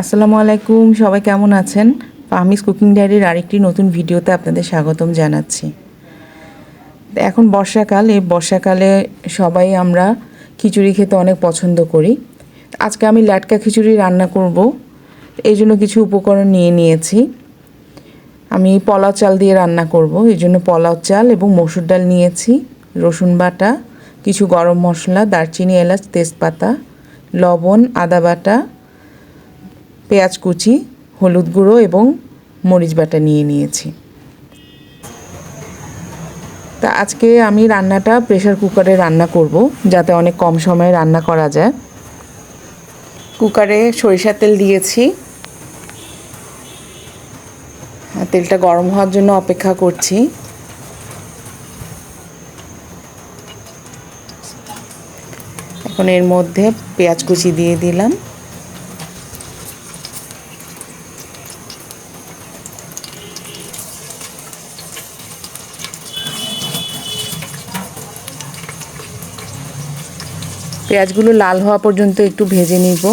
আসসালামু আলাইকুম, সবাই কেমন আছেন? ফাহমিস কুকিং ডায়েরির আরেকটি নতুন ভিডিওতে আপনাদের স্বাগতম জানাচ্ছি। এখন বর্ষাকাল, এই বর্ষাকালে সবাই আমরা খিচুড়ি খেতে অনেক পছন্দ করি। আজকে আমি লাটকা খিচুড়ি রান্না করব, এই জন্য কিছু উপকরণ নিয়ে নিয়েছি। আমি পোলাও চাল দিয়ে রান্না করব, এই জন্য পোলাও চাল এবং মসুর ডাল নিয়েছি, রসুন বাটা, কিছু গরম মশলা, দারচিনি, এলাচ, তেজপাতা, লবণ, আদা বাটা পেঁয়াজ কুচি, হলুদ গুঁড়ো এবং মরিচ বাটা নিয়ে নিয়েছি। তা আজকে আমি রান্নাটা প্রেশার কুকারে রান্না করব, যাতে অনেক কম সময়ে রান্না করা যায়। কুকারে সরিষার তেল দিয়েছি। তেলটা গরম হওয়ার জন্য অপেক্ষা করছি। এখন এর মধ্যে পেঁয়াজ কুচি দিয়ে দিলাম। পেঁয়াজগুলো লাল হওয়া পর্যন্ত একটু ভেজে নিব।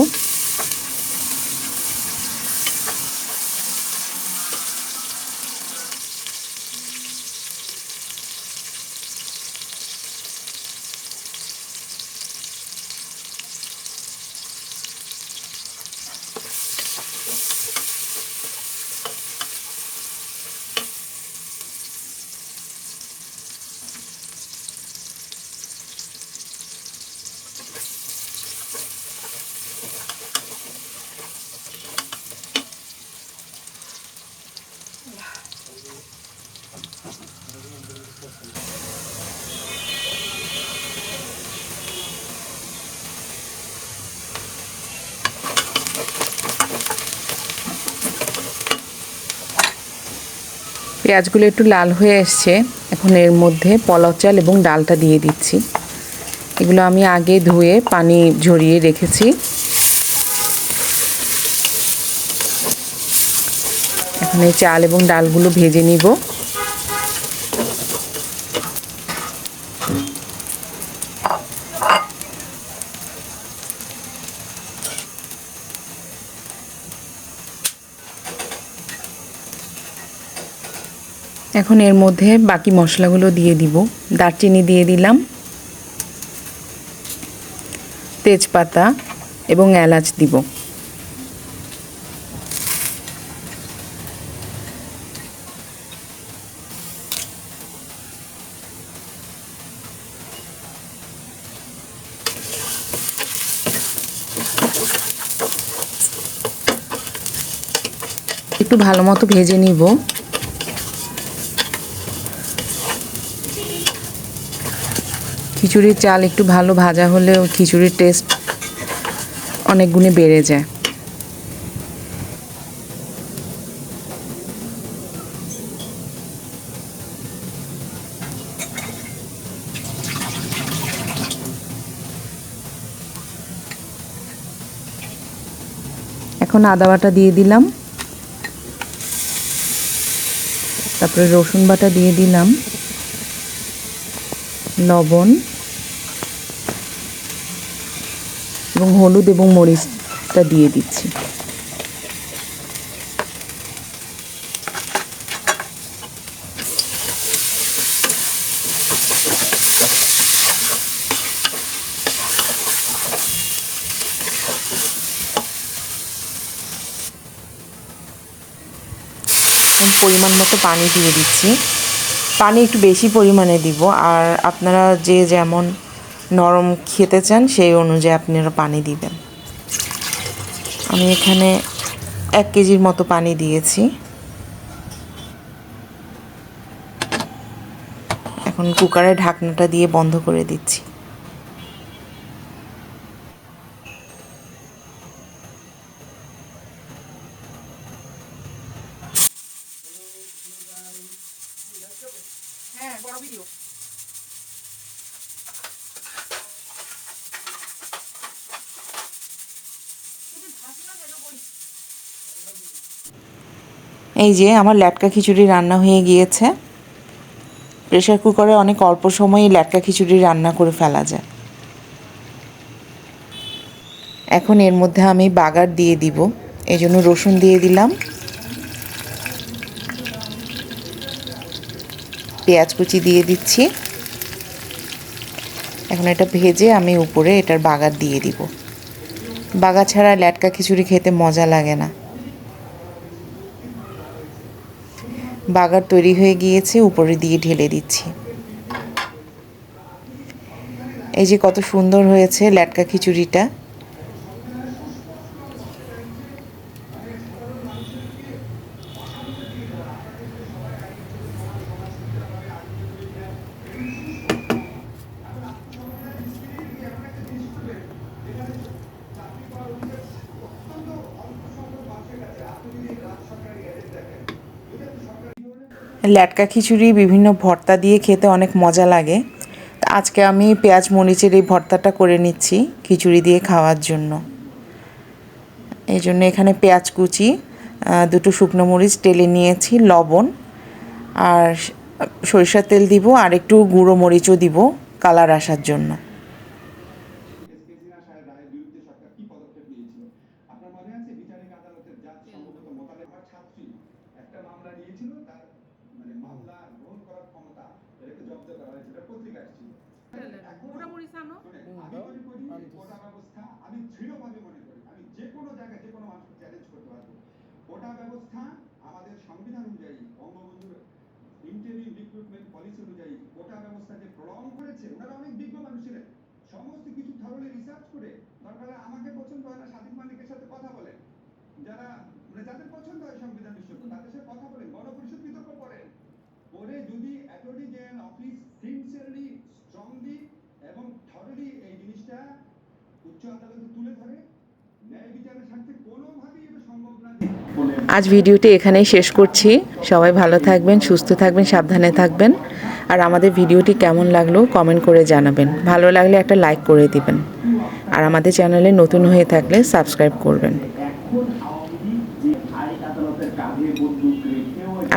পেঁয়াজগুলো একটু লাল হয়ে এসছে, এখন এর মধ্যে পলাও চাল এবং ডালটা দিয়ে দিচ্ছি। এগুলো আমি আগে ধুয়ে পানি ঝরিয়ে রেখেছি। এখন এই চাল এবং ডালগুলো ভেজে নিব। এখন এর মধ্যে বাকি মশলাগুলো দিয়ে দিব। দারচিনি দিয়ে দিলাম। তেজপাতা এবং এলাচ দিব। একটু ভালো মতো ভেজে নিব। খিচুড়ির চাল একটু ভালো ভাজা হলে খিচুড়ির টেস্ট অনেক গুণে বেড়ে যায়। এখন আদা বাটা দিয়ে দিলাম। তারপরে রসুন বাটা দিয়ে দিলাম। লবণ এবং হলুদ এবং মরিচটা দিয়ে দিচ্ছি। পরিমাণ মতো পানি দিয়ে দিচ্ছি। পানি একটু বেশি পরিমাণে দিব, আর আপনারা যে যেমন নরম খেতে চান, সেই অনুযায়ী আপনারা পানি দিবেন। আমি এখানে এক কেজির মতো পানি দিয়েছি। এখন কুকারে ঢাকনাটা দিয়ে বন্ধ করে দিচ্ছি। হ্যাঁ বড় ভিডিও এই যে আমার ল্যাটকা খিচুড়ি রান্না হয়ে গিয়েছে। প্রেশার কুকারে অনেক অল্প সময়ে ল্যাটকা খিচুড়ি রান্না করে ফেলা যায়। এখন এর মধ্যে আমি বাগার দিয়ে দিব এই জন্য রসুন দিয়ে দিলাম। পেঁয়াজ কুচি দিয়ে দিচ্ছি। এখন এটা ভেজে আমি উপরে এটার বাগার দিয়ে দিব। বাগা ছাড়া ল্যাটকা খিচুড়ি খেতে মজা লাগে না। বাগার তৈরি হয়ে গিয়েছে, উপরে দিয়ে ঢেলে দিচ্ছি। এই যে কত সুন্দর হয়েছে ল্যাটকা খিচুড়িটা। ল্যাটকা খিচুড়ি, বিভিন্ন ভর্তা দিয়ে খেতে অনেক মজা লাগে। আজকে আমি পেঁয়াজ মরিচের এই ভর্তাটা করে নিচ্ছি খিচুড়ি দিয়ে খাওয়ার জন্য। এই জন্য এখানে পেঁয়াজ কুচি দুটো শুকনো মরিচ টেলে নিয়েছি লবণ। আর সরিষার তেল দিব আর একটু গুঁড়ো মরিচও দিব কালার আসার জন্য। মোটামুটি সানো? শুনেন, আমি মনে করি কোটা ব্যবস্থা আমি দৃঢ়ভাবে মনে করি আমি যে কোনো জায়গায় যে কোনো মানুষকে চ্যালেঞ্জ করতে পারব। কোটা ব্যবস্থা আমাদের সংবিধান অনুযায়ী বঙ্গবন্ধুর ইন্টারিম রিক্রুটমেন্ট পলিসি অনুযায়ী কোটা ব্যবস্থা যে প্রলং করেছে ওনারা অনেক বিজ্ঞ মানুষ ছিলেন। সমস্ত কিছু ধরলে রিসার্চ করে দরকার আমাকে পছন্দ হয় না স্বাধীন মালিকের সাথে কথা বলেন। যারা মানে যাদের পছন্দ হয় সংবিধান বিশ্বত আজ ভিডিওটি এখানেই শেষ করছি। সবাই ভালো থাকবেন, সুস্থ থাকবেন, সাবধানে থাকবেন। আর আমাদের ভিডিওটি কেমন লাগল কমেন্ট করে জানাবেন। ভালো লাগলে একটা লাইক করে দিবেন। আর আমাদের চ্যানেলে নতুন হয়ে থাকলে সাবস্ক্রাইব করবেন।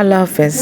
আল্লাহ হাফেজ।